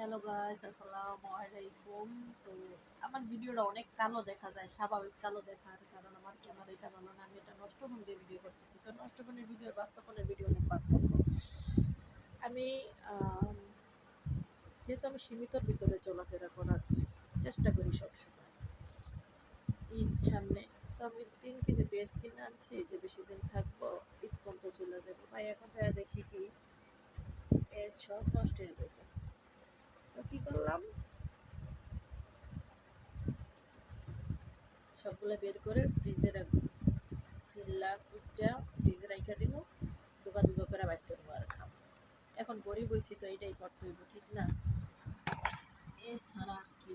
Hello guys, আসসালামু আলাইকুম। তো আমার ভিডিওটা অনেক কালো দেখা যায়, স্বাভাবিক কালো দেখার কারণ আমার ক্যামেরা এটা ভালো না, আমি এটা নষ্ট ফোন দিয়ে ভিডিও করতেছি। তো নষ্ট ফোনের ভিডিও বাস্তব ফোনের ভিডিও অনেক পার্থক্য। আমি যেহেতু আমি সীমিতর ভিতরে চলাফেরা করার চেষ্টা করি সবসময় ঈদ সামনে তো আমি তিন কেজি পেঁয়াজ কিনে আনছি যে বেশি দিন থাকব, ঈদ পর্যন্ত চলে যাব। ভাই, এখন যায় দেখি কি, পেঁয়াজ সব নষ্ট হয়ে যাইতেছে। তো কি করলাম? সবগুলো বের করে ফ্রিজে রাখব সিল্লা কুটটা ফ্রিজে রাখা দিব দুবা দুবা করে বাইর করব আর খাব। এখন বড়ি বইছি তো এটাই করতে হইব, ঠিক না? এছাড়া কি?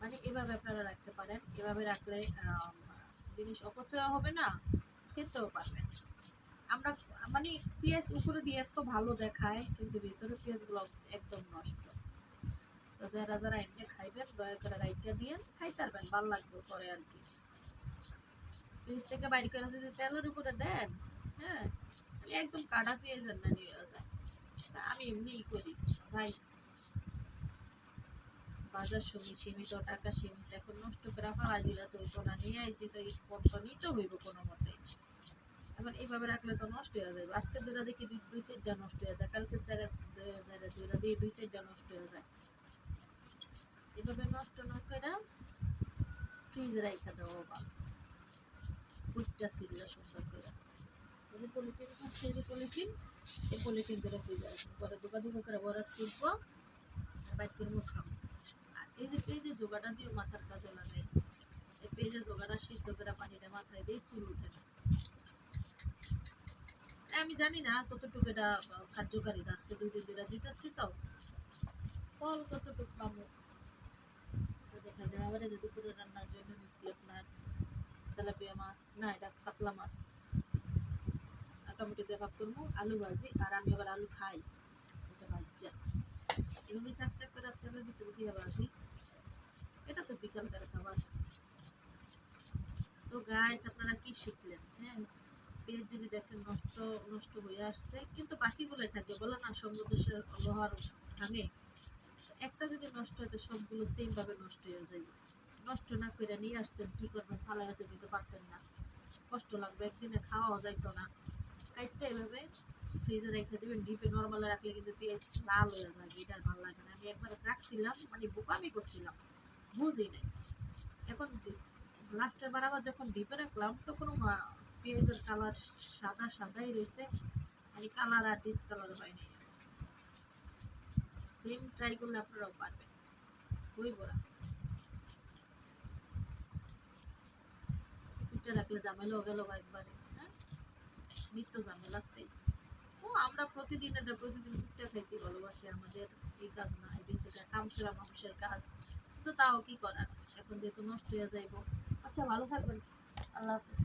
মানে এভাবে আপনারা রাখতে পারেন, এভাবে রাখলে জিনিস অপচয় হবে না, খেতেও পারবেন আমরা মানে পেঁয়াজ উপরে দিয়ে এত ভালো দেখায়, কিন্তু ভিতরে পেঁয়াজগুলো একদম নষ্ট। তো যারা যারা এমনি খাইবেন, দয়া করে রাইকা দিয়ে খাইতে পারবেন, ভালো লাগবে পরে আর কি। ফ্রিজ থেকে বাইরে করে যদি তেলের উপরে দেন হ্যাঁ একদম কাটা পেঁয়াজের না নিয়ে যায় আমি এমনিই করি, ভাই। বাজার সময় সীমিত, টাকা সীমিত, এখন নষ্ট করে ফালা দিলে তো হইব না, নিয়ে আইসি তো এই পণ্য নিতে হইব কোনো মতে এবার এইভাবে রাখলে তো নষ্ট হয়ে যাবে আজকে দুটা দেখি দুই দুই চারটা নষ্ট হয়ে যায়, কালকে চারে দুইটা দিয়ে দুই চারটা নষ্ট হয়ে যায়। এভাবে নষ্ট না করে ফ্রিজে রাইখা দেওয়া ভালো কুটটা সিললে সুন্দর করে। এই পলিথিন এই পলিথিন এই পলিথিন করে ফ্রিজে রাখব পরে দুকা দুকা করে বরফ শিল্প বাইর করে মুখ খাব। আর এই যে পেঁয়াজের জোগাটা দিয়ে মাথার কাজে লাগে এই পেঁয়াজের জোগাটা, সিদ্ধ করে পানিটা মাথায় দিয়ে চুল উঠে আমি জানি না কতটুকু এটা কার্যকারী, আজকে দুই দিন ধরে দিতেছি তো। ফল কতটুকু পাবো? দেখা যায়, আবার যে দুপুরে রান্নার জন্য নিচ্ছি আপনার তেলাপিয়া মাছ, না, এটা কাতলা মাছ। টমেটো দিয়ে ভাগ করব, আলু ভাজি, আর আমি আবার আলু খাই, এটা ভাজা। এভাবে করে ভিতরে এটা তো খাবার। তো গাইস আপনারা কি শিখলেন? হ্যাঁ পেট যদি দেখেন নষ্ট নষ্ট হয়ে আসছে, কিন্তু বাকিগুলো থাকে, বলে না লোহার একটা যদি নষ্ট হয়, তো সবগুলো নষ্ট হয়ে যাবে নষ্ট না করে নিয়ে আসছেন, কি করবেন? ফালাই হাতে দিতে পারতেন না। কষ্ট লাগবে, একদিনে খাওয়াও যাইতো না। কাইটটা এভাবে ফ্রিজে রেখে দেবেন ডিপে নর্মালে রাখলে কিন্তু পেঁয়াজ লাল হয়ে যায় এটা ভালো লাগে না। আমি একবার রাখছিলাম মানে বোকামি করছিলাম, বুঝি নাই। এখন লাস্টের বার আবার যখন ডিপে রাখলাম, তখন পেঁয়াজের কালার সাদা সাদাই রয়েছে মানে কালার আর ডিসকালার হয় নাই। সেম ট্রাই করলে আপনারাও পারবেন, হইব না। রাখলে ঝামেলাও গেল একবারে নিত্য ঝামেলাতেই তো আমরা প্রতিদিন এটা প্রতিদিন পিঠা খাইতে ভালোবাসি আমাদের, এই কাজ না, এই সেটা কাম করা মানুষের কাজ। কিন্তু তাও কি করার? এখন যেহেতু নষ্ট হয়ে যাইব। আচ্ছা ভালো থাকবেন। আল্লাহ হাফেজ।